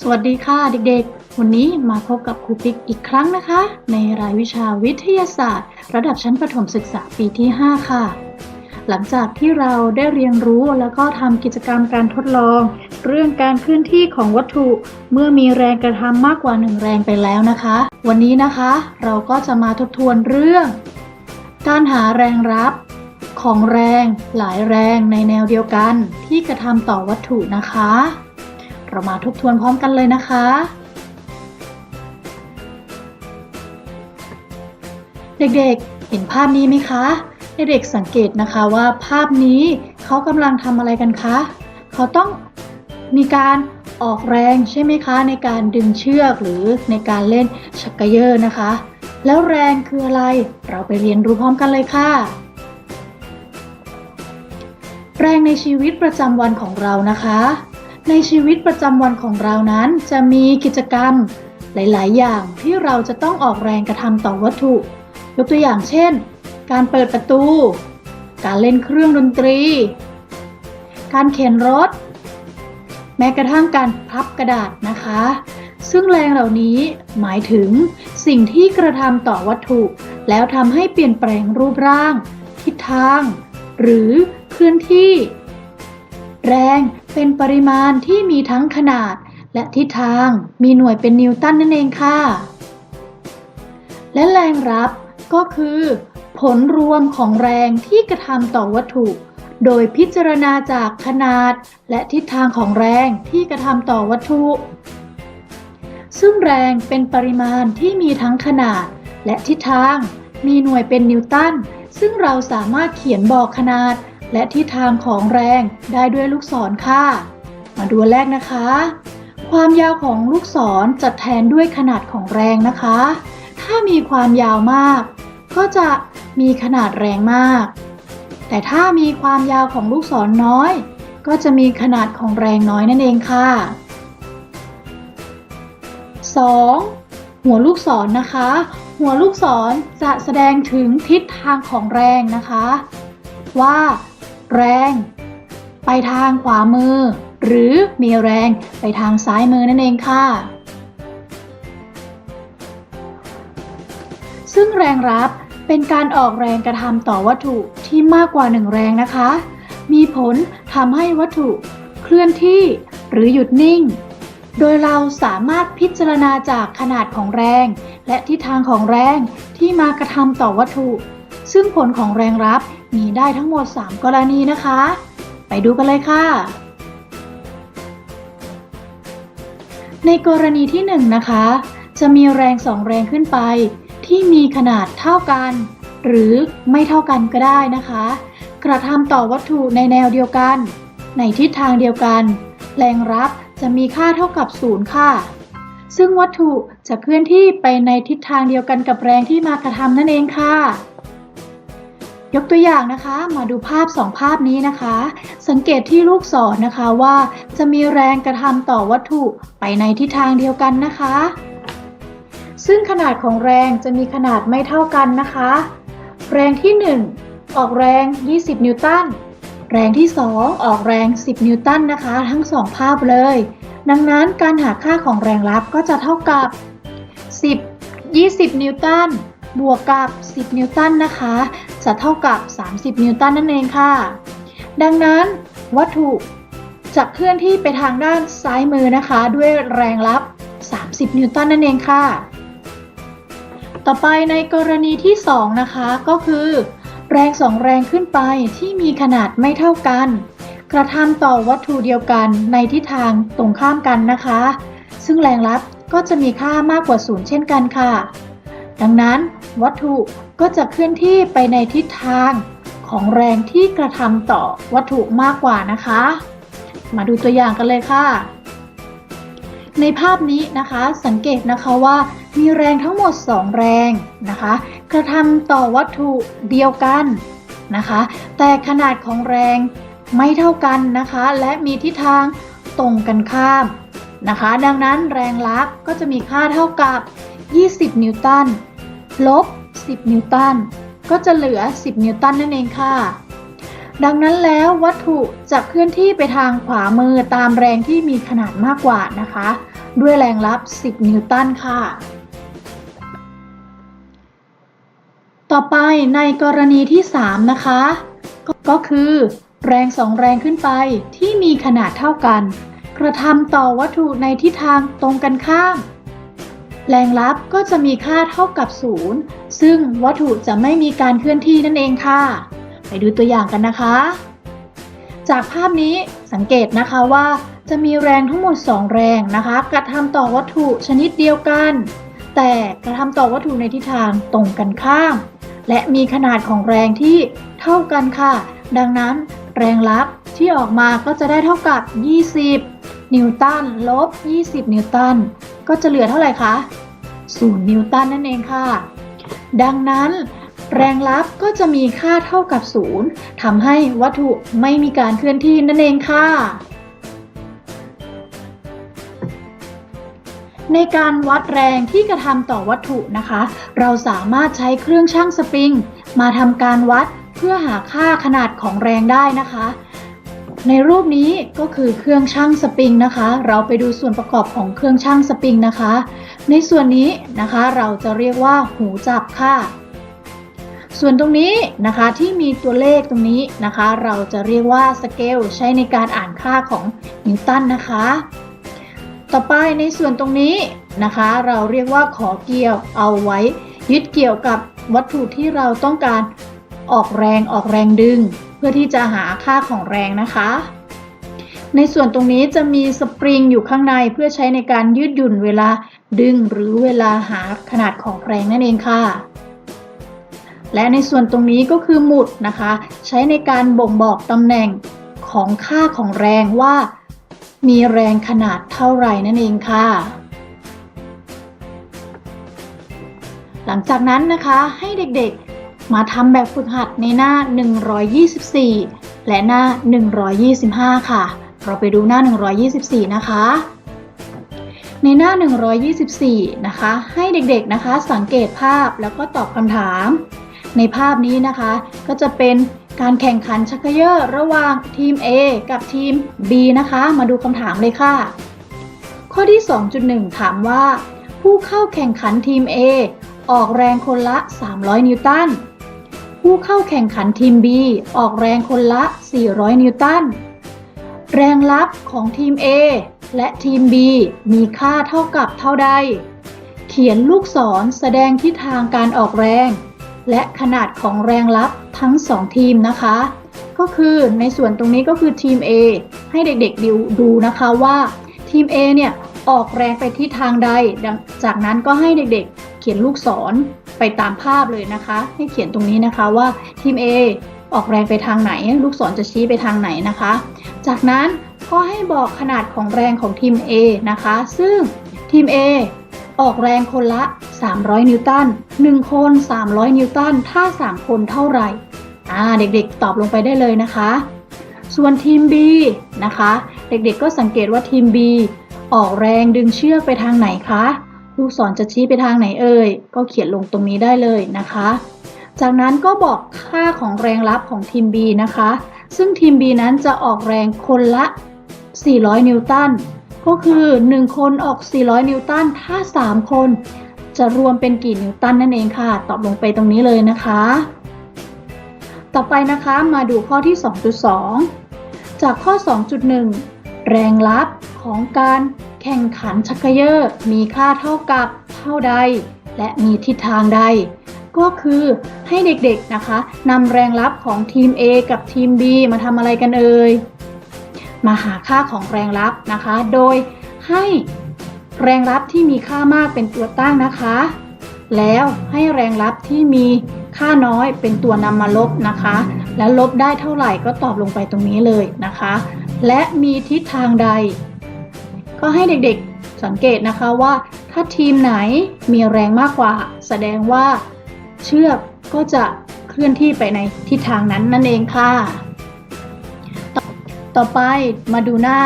สวัสดีค่ะเด็กๆ วันนี้มาพบกับครูปิ๊กอีกครั้งนะคะ ในรายวิชาวิทยาศาสตร์ ระดับชั้นประถมศึกษาปีที่ 5 ค่ะ หลังจากที่เราได้เรียนรู้แล้วก็ทำกิจกรรมการทดลอง เรื่องการเคลื่อนที่ของวัตถุเมื่อมีแรงกระทำมากกว่าหนึ่งแรงไปแล้วนะคะ วันนี้นะคะ เราก็จะมาทบทวนเรื่อง การหาแรงรับของแรงหลายแรงในแนวเดียวกันที่กระทำต่อวัตถุนะคะ เรามาทบทวนพร้อมกันเลยนะคะ เด็กๆ เห็นภาพนี้ไหมคะ เด็กๆสังเกตนะคะว่าภาพนี้เขากำลังทำอะไรกันคะ เขาต้องมีการออกแรงใช่ไหมคะ ในการดึงเชือกหรือในการเล่นชักเกยอร์นะคะ แล้วแรงคืออะไรเราไปเรียนรู้พร้อมกันเลยค่ะ แรงในชีวิตประจำวันของเรานะคะ ในชีวิตประจำวันของเรานั้นจะมีกิจกรรม หลาย ๆ อย่างที่เราจะต้องออกแรงกระทำต่อวัตถุ ยกตัวอย่างเช่น การเปิดประตู การเล่นเครื่องดนตรี การเข็นรถ แม้กระทั่งการพับกระดาษนะคะ ซึ่งแรงเหล่านี้หมายถึงสิ่งที่กระทำต่อวัตถุ แล้วทำให้เปลี่ยนแปลงรูปร่าง ทิศทาง หรือเคลื่อนที่ แรงเป็นปริมาณที่มีทั้งขนาด และทิศทางมีหน่วยเป็นนิวตันนั่นเองค่ะ และแรงรับก็คือ ผลรวมของแรงที่กระทำต่อวัตถุ โดยพิจารณาจากขนาด และทิศทางของแรงที่กระทำต่อวัตถุ ซึ่งแรงเป็นปริมาณที่มีทั้งขนาด และทิศทาง มีหน่วยเป็นนิวตันซึ่งเราสามารถเขียนบอกขนาด และทิศทางของแรงได้ด้วยลูกศรค่ะ มาดูแรกนะคะ ความยาวของลูกศรจะแทนด้วยขนาดของแรงนะคะ ถ้ามีความยาวมาก ก็จะมีขนาดแรงมาก แต่ถ้ามีความยาวของลูกศรน้อย ก็จะมีขนาดของแรงน้อยนั่นเองค่ะ 2. หัวลูกศรนะคะ หัวลูกศรจะแสดงถึงทิศทางของแรงนะคะ ว่า แรง ไปทางขวามือ หรือมีแรงไปทางซ้ายมือนั่นเองค่ะ ซึ่งแรงรับเป็นการออกแรงกระทำต่อวัตถุที่มากกว่าหนึ่งแรงนะคะ มีผลทำให้วัตถุเคลื่อนที่หรือหยุดนิ่ง โดยเราสามารถพิจารณาจากขนาดของแรง และทิศทางของแรงที่มากระทำต่อวัตถุ ซึ่งผลของแรงรับ มีได้ทั้งหมด 3 กรณีนะคะ ไปดูกันเลยค่ะ ในกรณีที่ 1 นะคะ จะมีแรง2แรงขึ้นไป ที่มีขนาดเท่ากัน หรือไม่เท่ากันก็ได้นะคะ กระทำต่อวัตถุในแนวเดียวกัน ในทิศทางเดียวกัน แรงรับจะมีค่าเท่ากับ0ค่ะ ซึ่งวัตถุจะเคลื่อนที่ไปในทิศทางเดียวกันกับแรงที่มากระทำนั่นเองค่ะ ยกตัวอย่างนะคะมาดูภาพ 2 ภาพนี้นะคะ สังเกตที่ลูกศรนนะคะว่าจะมีแรงกระทำต่อวัตถุไปในทิศทางเดียวกันนะคะ ซึ่งขนาดของแรงจะมีขนาดไม่เท่ากันนะคะ แรงที่ 1 ออกแรง 20 นิวตันแรงที่ 2 ออกแรง 10 นิวตันนะคะ ทั้ง 2 ภาพเลย ดังนั้นการหาค่าของแรงรับก็จะเท่ากับ 10 20 นิวตัน บวกกับ 10 นิวตันนะคะ จะเท่ากับ 30 นิวตันนั่นเองค่ะ ดังนั้นวัตถุจะเคลื่อนที่ไปทางด้านซ้ายมือนะคะ ด้วยแรงรับ 30 นิวตันนั่นเองค่ะ ต่อไปในกรณีที่ 2 นะคะก็คือ แรง2แรงขึ้นไปที่มีขนาดไม่เท่ากัน กระทำต่อวัตถุเดียวกันในทิศทางตรงข้ามกันนะคะ ซึ่งแรงรับก็จะมีค่ามากกว่า0เช่นกันค่ะ ดังนั้นวัตถุก็จะเคลื่อนที่ไปในทิศทางของแรงที่กระทำต่อวัตถุมากกว่านะคะ มาดูตัวอย่างกันเลยค่ะ ในภาพนี้นะคะสังเกตนะคะว่ามีแรงทั้งหมด 2 แรงนะคะ กระทำต่อวัตถุเดียวกันนะคะ แต่ขนาดของแรงไม่เท่ากันนะคะ และมีทิศทางตรงกันข้ามนะคะ ดังนั้นแรงรับก็จะมีค่าเท่ากับ 20 นิวตัน ลบ 10 นิวตัน ก็จะเหลือ 10 นิวตันนั่นเองค่ะ ดังนั้นแล้ววัตถุจะเคลื่อนที่ไปทางขวามือตามแรงที่มีขนาดมากกว่านะคะ ด้วยแรงลับ 10 นิวตันค่ะ ต่อไปในกรณีที่ 3 นะคะ ก็ก็คือแรงสองแรงขึ้นไปที่มีขนาดเท่ากัน กระทำต่อวัตถุในทิศทางตรงกันข้าม แรงลับก็จะมีค่าเท่ากับ 0 ซึ่งวัตถุจะไม่มีการเคลื่อนที่นั่นเองค่ะ ไปดูตัวอย่างกันนะคะ จากภาพนี้สังเกตนะคะว่าจะมีแรงทั้งหมด 2 แรงนะคะ กระทำต่อวัตถุชนิดเดียวกัน แต่กระทำต่อวัตถุในทิศทางตรงกันข้าม และมีขนาดของแรงที่เท่ากันค่ะ ดังนั้นแรงลับที่ออกมาก็จะได้เท่ากับ 20 นิวตันลบ 20 นิวตัน ก็จะเหลือเท่าไหร่คะ 0 นิวตันนั่นเองค่ะ ดังนั้นแรงลับก็จะมีค่าเท่ากับ 0ทำให้วัตถุไม่มีการเคลื่อนที่นั่นเองค่ะ ในการวัดแรงที่กระทำต่อวัตถุนะคะ เราสามารถใช้เครื่องชั่งสปริง มาทำการวัดเพื่อหาค่าขนาดของแรงได้นะคะ ในรูปนี้ก็คือเครื่องชั่งสปริงนะคะ เราไปดูส่วนประกอบของเครื่องชั่งสปริงนะคะ ในส่วนนี้นะคะเราจะเรียกว่าหูจับค่ะ ส่วนตรงนี้นะคะที่มีตัวเลขตรงนี้นะคะ เราจะเรียกว่าสเกลใช้ในการอ่านค่าของนิวตันนะคะ ต่อไปในส่วนตรงนี้นะคะ เราเรียกว่าขอเกี่ยวเอาไว้ ยึดเกี่ยวกับวัตถุที่เราต้องการออกแรงออกแรงดึง พื่อที่จะหาค่าของแรงนะคะ ในส่วนตรงนี้จะมีสปริงอยู่ข้างในเพื่อใช้ในการยืดหยุ่นเวลาดึงหรือเวลาหาขนาดของแรงนั่นเองค่ะ และในส่วนตรงนี้ก็คือหมุดนะคะ ใช้ในการบ่งบอกตำแหน่งของค่าของแรงว่า มีแรงขนาดเท่าไหร่นั่นเองค่ะหลังจากนั้นนะคะให้เด็กๆ มาทำแบบฝึกหัดในหน้า 124 และหน้า 125 ค่ะ เราไปดูหน้า 124 นะคะ ในหน้า 124 นะคะ ให้เด็กๆนะคะสังเกตภาพแล้วก็ตอบคำถาม ในภาพนี้นะคะ ก็จะเป็นการแข่งขันชักเขยอร์ระหว่างทีม A กับทีม B นะคะ มาดูคำถามเลยค่ะ ข้อที่ 2.1 ถามว่า ผู้เข้าแข่งขันทีม A ออกแรงคนละ 300 นิวตัน ผู้เข้าแข่งขันทีม B ออกแรงคนละ 400 นิวตัน แรงลับของทีม A และทีม B มีค่าเท่ากับเท่าใด เขียนลูกศรแสดงทิศทางการออกแรง และขนาดของแรงลับทั้ง 2 ทีมนะคะ ก็คือในส่วนตรงนี้ก็คือทีม A ให้เด็กๆดูดูนะคะว่าทีม A เนี่ยออกแรงไปทิศทางใด จากนั้นก็ให้เด็กๆ เขียนลูกศร ไปตามภาพเลยนะคะ ให้เขียนตรงนี้นะคะว่าทีม A ออกแรงไปทางไหน ลูกศรจะชี้ไปทางไหนนะคะ จากนั้นก็ให้บอกขนาดของแรงของทีม A นะคะ ซึ่งทีม A ออกแรงคนละ 300 นิวตัน1 คน 300 นิวตัน ถ้า 3 คนเท่าไหร่อ่าเด็กๆ ตอบลงไปได้เลยนะคะ ส่วนทีม B นะคะ เด็กๆ ก็สังเกตว่าทีม B ออกแรงดึงเชือกไปทางไหนคะ ลูกศรจะชี้ไปทางไหนเอ่ย ก็เขียนลงตรงนี้ได้เลยนะคะ จากนั้นก็บอกค่าของแรงลับของทีม B นะคะ ซึ่งทีม B นั้นจะออกแรงคนละ 400 นิวตัน ก็คือ 1 คนออก 400 นิวตัน ถ้า 3 คน จะรวมเป็นกี่นิวตันนั่นเองค่ะ ตอบลงไปตรงนี้เลยนะคะ ต่อไปนะคะมาดูข้อที่ 2.2 จากข้อ 2.1 แรงลับของการ แข่งขันชักเขยอร์มีค่าเท่ากับเท่าใด และมีทิศทางใด ก็คือให้เด็กๆนะคะนำแรงลับของทีม A กับทีม B มาทำอะไรกันเอ่ยมาหาค่าของแรงลับนะคะ โดยให้แรงลับที่มีค่ามากเป็นตัวตั้งนะคะ แล้วให้แรงลับที่มีค่าน้อยเป็นตัวนำมาลบนะคะ แล้วลบได้เท่าไหร่ก็ตอบลงไปตรงนี้เลยนะคะ และมีทิศทางใด ก็ให้เด็กๆสังเกตนะคะว่า ถ้าทีมไหนมีแรงมากกว่า แสดงว่าเชือกก็จะเคลื่อนที่ไปในทิศทางนั้นนั่นเองค่ะ ต่อไปมาดูหน้า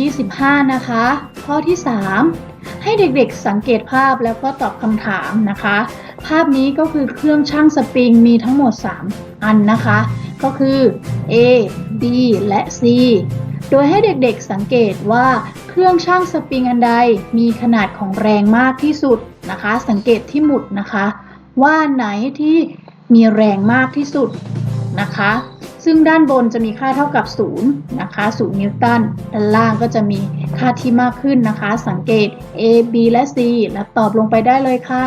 125 นะคะ ข้อที่ 3 ให้เด็กๆสังเกตภาพแล้วก็ตอบคำถามนะคะ ภาพนี้ก็คือเครื่องชั่งสปริงมีทั้งหมด 3 อันนะคะ ก็คือ A B และ C โดยให้เด็กๆสังเกตว่าเครื่องชั่งสปริงอันใดมีขนาดของแรงมากที่สุดนะคะ สังเกตที่หมุดนะคะ ว่าไหนที่มีแรงมากที่สุดนะคะ ซึ่งด้านบนจะมีค่าเท่ากับ 0 นะคะ 0 นิวตัน ด้านล่างก็จะมีค่าที่มากขึ้นนะคะ สังเกต A B และ C และตอบลงไปได้เลยค่ะ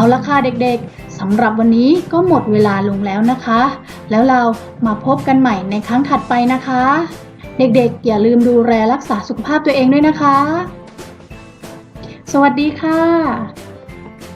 เอาละค่ะเด็กๆสำหรับวันนี้ก็หมดเวลาลงแล้วนะคะ แล้วเรามาพบกันใหม่ในครั้งถัดไปนะคะ เด็กๆ อย่าลืมดูแลรักษาสุขภาพตัวเองด้วยนะคะ สวัสดีค่ะ